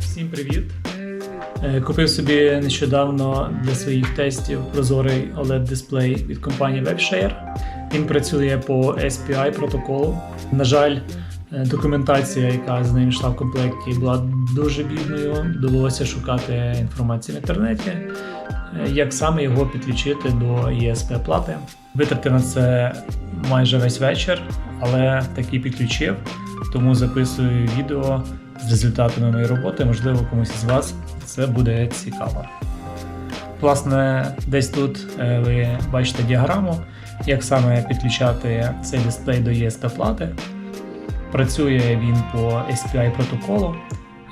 Всім привіт! Е, Купив собі нещодавно для своїх тестів прозорий oled дисплей від компанії WebShare. Він працює по SPI протоколу. На жаль, е, документація, яка з ним йшла в комплекті, була дуже бідною. Довелося шукати інформацію в інтернеті, е, як саме його підключити до ESP плати. Витратив на це майже весь вечір, але таки підключив, тому записую відео з результатами моєї роботи. Можливо, комусь із вас це буде цікаво. Власне, десь тут е, ви бачите діаграму, як саме підключати цей дисплей до ESP плати. Працює він по SPI протоколу,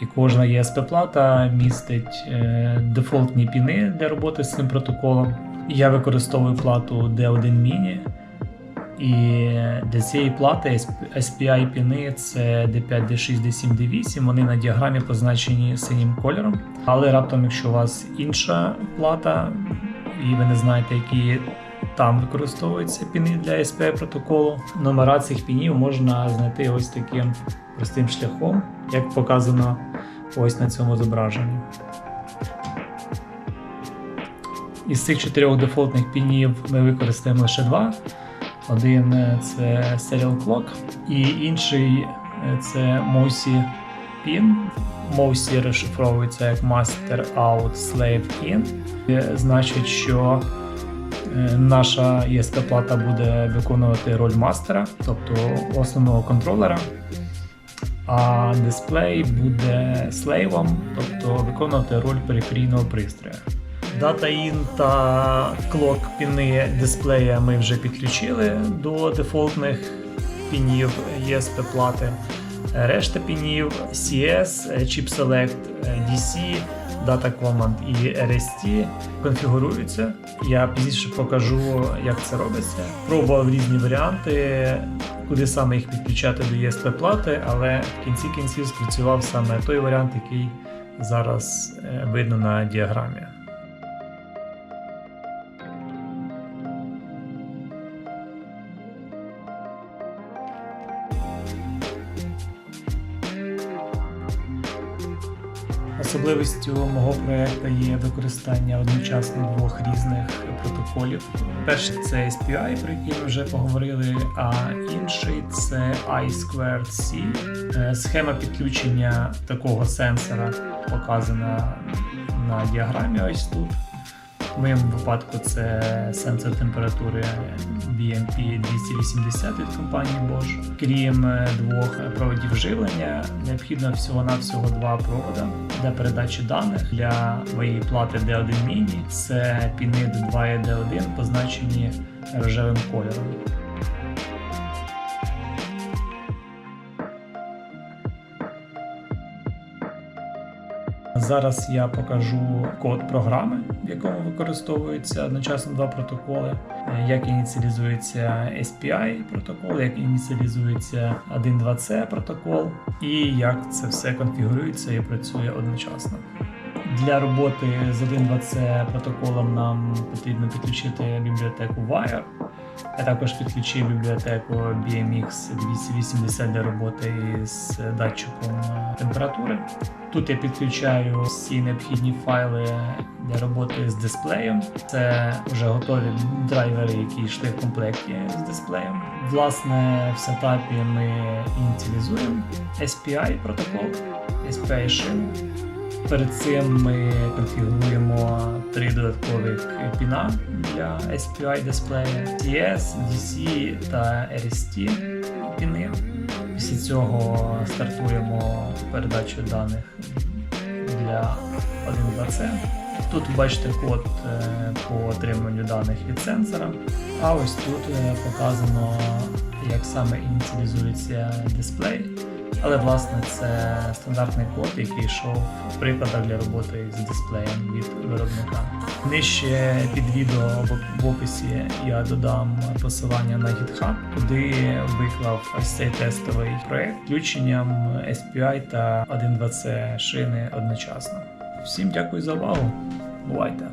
і кожна ESP плата містить е, дефолтні піни для роботи з цим протоколом. Я використовую плату D1 Mini. І для цієї плати SPI піни це D5, D6, D7, D8. Вони на діаграмі позначені синім кольором. Але раптом, якщо у вас інша плата, і ви не знаєте, які там використовуються піни для SPI протоколу, номера цих пінів можна знайти ось таким простим шляхом, як показано ось на цьому зображенні. Із цих чотирьох дефолтних пінів ми використаємо лише два. Один е, це Serial Clock, і інший е, це MOSI PIN. MOSI розшифровується як Master Out Slave In. Значить, що е, наша ESP плата буде виконувати роль мастера, тобто основного контролера. А дисплей буде слейвом, тобто виконувати роль периферійного пристрою. Data In та Clock піни дисплея ми вже підключили до дефолтних пінів ESP плати. Решта пінів CS, Chip Select, DC, Data Command і RST конфігуруються. Я пізніше покажу, як це робиться. Пробував різні варіанти, куди саме їх підключати до ESP плати, але в кінці кінців спрацював саме той варіант, який зараз е, видно на діаграмі. Особливістю мого проекту є використання одночасно двох різних протоколів. Перший це SPI, про який ми вже поговорили, а інший це I2C. Е, Схема підключення такого сенсора показана на діаграмі ось тут. В моєму випадку це сенсор температури BMP 280 від компанії Bosch. Крім е, двох проводів живлення, необхідно всього-навсього два провода для передачі даних для моєї плати D1 Mini. Це піни D2 і D1 позначені рожевим кольором. Зараз я покажу код програми, в якому використовуються одночасно два протоколи, як ініціалізується SPI протокол, як ініціалізується 1.2C протокол, і як це все конфігурується і працює одночасно. Для роботи з 1.2C протоколом нам потрібно підключити бібліотеку Wire. Я також підключив бібліотеку BMX 280 для роботи з датчиком температури. Тут я підключаю всі необхідні файли для роботи з дисплеєм. Це вже готові драйвери, які йшли в комплекті з дисплеєм. Власне, в сетапі ми ініціалізуємо SPI протокол, SPI шину. Перед цим ми конфігуруємо три додаткових піна для SPI дисплея CS, DC та RST піни. Після цього стартуємо передачу даних для 1.2C. Тут бачите код е, по отриманню даних від сенсора. А ось тут е, показано, як саме ініціалізується дисплей. Але власне це стандартний код, який йшов в прикладах для роботи з дисплеєм від виробника. Нижче під відео в- описі я додам посилання на GitHub, куди виклав ось цей тестовий проект включенням SPI та 1.2C шини одночасно. Всім дякую за увагу. Бувайте!